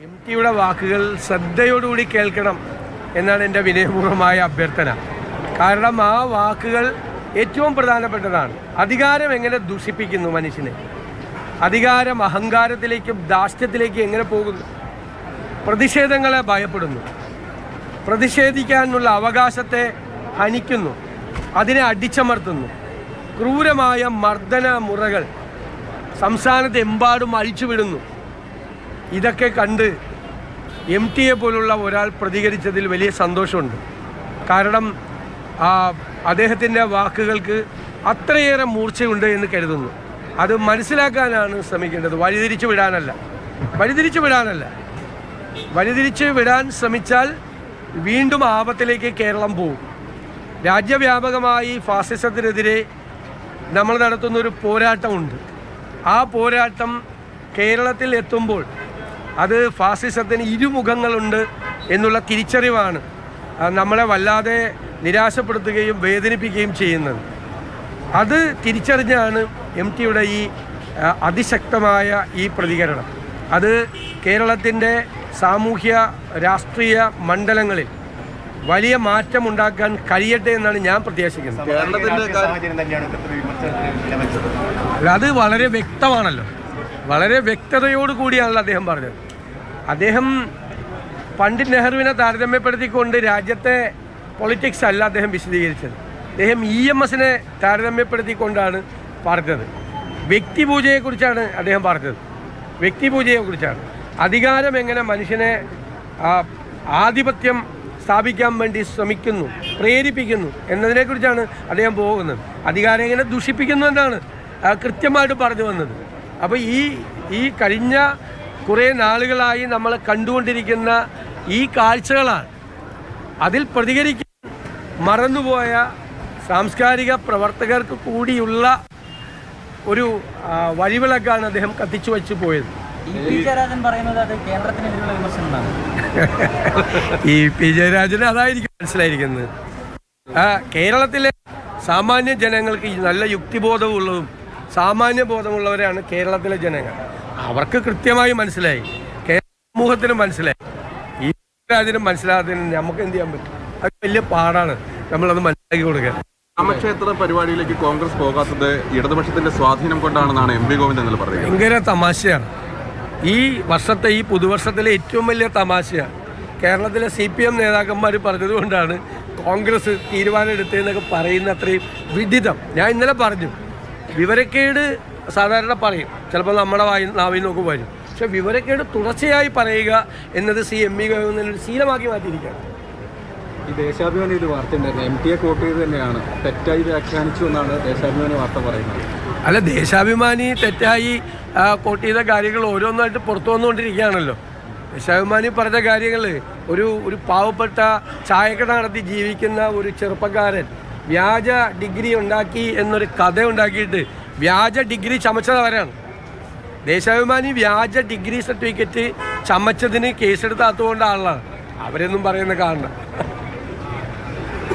M ടിയുടെ വാക്കുകൾ ശ്രദ്ധയോടുകൂടി കേൾക്കണം എന്നാണ് എന്റെ വിനയപൂർവമായ അഭ്യർത്ഥന. കാരണം ആ വാക്കുകൾ ഏറ്റവും പ്രധാനപ്പെട്ടതാണ്. അധികാരം എങ്ങനെ ദുഷിപ്പിക്കുന്നു മനുഷ്യനെ? അധികാരം അഹങ്കാരത്തിലേക്കും ദാഷ്ട്യത്തിലേക്കും എങ്ങനെ പോകുന്നു? പ്രതിഷേധങ്ങളെ ഭയപ്പെടുന്നു. പ്രതിഷേധിക്കാനുള്ള അവകാശത്തെ ഹനിക്കുന്നു. അതിനെ അടിച്ചമർത്തുന്നു. ക്രൂരമായ മർദ്ദന മുറകൾ സംസ്ഥാനത്ത് എമ്പാടും അഴിച്ചുവിടുന്നു. ഇതൊക്കെ കണ്ട് എം ടിയെ പോലുള്ള ഒരാൾ പ്രതികരിച്ചതിൽ വലിയ സന്തോഷമുണ്ട്. കാരണം ആ, അദ്ദേഹത്തിന്റെ വാക്കുകൾക്ക് അത്രയേറെ മൂർച്ചയുണ്ട് എന്ന് കരുതുന്നു. അത് മനസ്സിലാക്കാനാണ് ശ്രമിക്കേണ്ടത്. വഴിതിരിച്ചു വിടാനല്ല. വഴിതിരിച്ചു വിടാനല്ല. വഴിതിരിച്ച് വിടാൻ ശ്രമിച്ചാൽ വീണ്ടും ആപത്തിലേക്ക് കേരളം പോകും രാജ്യവ്യാപകമായി ഫാസിസത്തിനെതിരെ നമ്മൾ നടത്തുന്ന ഒരു പോരാട്ടമുണ്ട്. ആ പോരാട്ടം കേരളത്തിൽ എത്തുമ്പോൾ അത് ഫാസിസത്തിന് ഇരുമുഖങ്ങളുണ്ട് എന്നുള്ള തിരിച്ചറിവാണ് നമ്മളെ വല്ലാതെ നിരാശപ്പെടുത്തുകയും വേദനിപ്പിക്കുകയും ചെയ്യുന്നത്. അത് തിരിച്ചറിഞ്ഞാണ് എം ടിയുടെ ഈ അതിശക്തമായ ഈ പ്രതികരണം. അത് കേരളത്തിന്റെ സാമൂഹ്യ രാഷ്ട്രീയ മണ്ഡലങ്ങളിൽ വലിയ മാറ്റം ഉണ്ടാക്കാൻ കഴിയട്ടെ എന്നാണ് ഞാൻ പ്രത്യാശിക്കുന്നത് അല്ല, അത് വളരെ വ്യക്തമാണല്ലോ. വളരെ വ്യക്തതയോട് കൂടിയാണല്ലോ അദ്ദേഹം പറഞ്ഞത്. അദ്ദേഹം പണ്ഡിറ്റ് നെഹ്റുവിനെ താരതമ്യപ്പെടുത്തിക്കൊണ്ട് രാജ്യത്തെ പൊളിറ്റിക്സ് അല്ല അദ്ദേഹം വിശദീകരിച്ചത്. അദ്ദേഹം ഇ എം എസിനെ താരതമ്യപ്പെടുത്തിക്കൊണ്ടാണ് പറഞ്ഞത്. വ്യക്തിപൂജയെക്കുറിച്ചാണ് അദ്ദേഹം പറഞ്ഞത്. വ്യക്തിപൂജയെക്കുറിച്ചാണ് അധികാരം എങ്ങനെ മനുഷ്യനെ ആധിപത്യം സ്ഥാപിക്കാൻ വേണ്ടി ശ്രമിക്കുന്നു പ്രേരിപ്പിക്കുന്നു എന്നതിനെക്കുറിച്ചാണ് അദ്ദേഹം പോകുന്നത്. അധികാരം എങ്ങനെ ദുഷിപ്പിക്കുന്നു എന്നാണ് കൃത്യമായിട്ട് പറഞ്ഞു വന്നത്. അപ്പോൾ ഈ ഈ കഴിഞ്ഞ കുറേ നാളുകളായി നമ്മൾ കണ്ടുകൊണ്ടിരിക്കുന്ന ഈ കാഴ്ചകളാണ്. അതിൽ പ്രതികരിക്കാൻ മറന്നുപോയ സാംസ്കാരിക പ്രവർത്തകർക്ക് കൂടിയുള്ള ഒരു വഴിവിളക്കാണ് അദ്ദേഹം കത്തിച്ചു വച്ചു പോയത്. ഈ പി ജയരാജന് അതായിരിക്കും മനസ്സിലായിരിക്കുന്നത്. കേരളത്തിലെ സാമാന്യ ജനങ്ങൾക്ക് നല്ല യുക്തിബോധമുള്ളതും സാമാന്യ ബോധമുള്ളവരെയാണ് കേരളത്തിലെ ജനങ്ങൾ. അവർക്ക് കൃത്യമായി മനസ്സിലായി. കേരള സമൂഹത്തിനും മനസ്സിലായി. ഈ രാജനും മനസ്സിലാകാത്തതിന് നമുക്ക് എന്ത് ചെയ്യാൻ പറ്റും? അത് വലിയ പാടാണ്. നമ്മളത് മനസ്സിലാക്കി കൊടുക്കുക. രാമക്ഷേത്ര പരിപാടിയിലേക്ക് കോൺഗ്രസ് പോകാത്തത് ഇടതുപക്ഷത്തിന്റെ സ്വാധീനം കൊണ്ടാണെന്നാണ് എം വി ഗോവിന്ദൻ എന്ന് പറയുന്നത്. ഭയങ്കര തമാശയാണ്. ഈ വർഷത്തെ ഈ പുതുവർഷത്തിലെ ഏറ്റവും വലിയ തമാശയാണ്. കേരളത്തിലെ സി പി എം നേതാക്കന്മാർ പറഞ്ഞതുകൊണ്ടാണ് കോൺഗ്രസ് തീരുമാനം തീരുമാനമെടുത്തതെന്നൊക്കെ പറയുന്ന അത്രയും വിഡിതം ഞാൻ ഇന്നലെ പറഞ്ഞു. വിവരക്കേട് സാധാരണ പറയും. ചിലപ്പോൾ നമ്മുടെ വായി നാവിൽ നോക്കും വരും. പക്ഷെ വിവരക്കേട് തുടർച്ചയായി പറയുക എന്നത് സി എം ഇ ഒരു ശീലമാക്കി മാറ്റിയിരിക്കുകയാണ്. ഈ ദേശാഭിമാനി ഒരു വാർത്ത ഉണ്ടായിരുന്നു. എം ടിയെ കോട്ട് ചെയ്ത് തന്നെയാണ്. തെറ്റായി വ്യാഖ്യാനിച്ചു എന്നാണ് ദേശാഭിമാനി വാർത്ത പറയുന്നത്. അല്ല ദേശാഭിമാനി തെറ്റായി കോട്ട് ചെയ്ത കാര്യങ്ങൾ ഓരോന്നായിട്ട് പുറത്തു വന്നുകൊണ്ടിരിക്കുകയാണല്ലോ. ദേശാഭിമാനി പറഞ്ഞ കാര്യങ്ങൾ ഒരു ഒരു പാവപ്പെട്ട ചായക്കട നടത്തി ജീവിക്കുന്ന ഒരു ചെറുപ്പക്കാരൻ വ്യാജ ഡിഗ്രി ഉണ്ടാക്കി എന്നൊരു കഥ ഉണ്ടാക്കിയിട്ട് വ്യാജ ഡിഗ്രി ചമച്ചതവരാണ് ദേശാഭിമാനി വ്യാജ ഡിഗ്രി സർട്ടിഫിക്കറ്റ് ചമച്ചതിന് കേസെടുത്താത്തതുകൊണ്ട് ആളാണ്. അവരൊന്നും പറയുന്ന കാണണം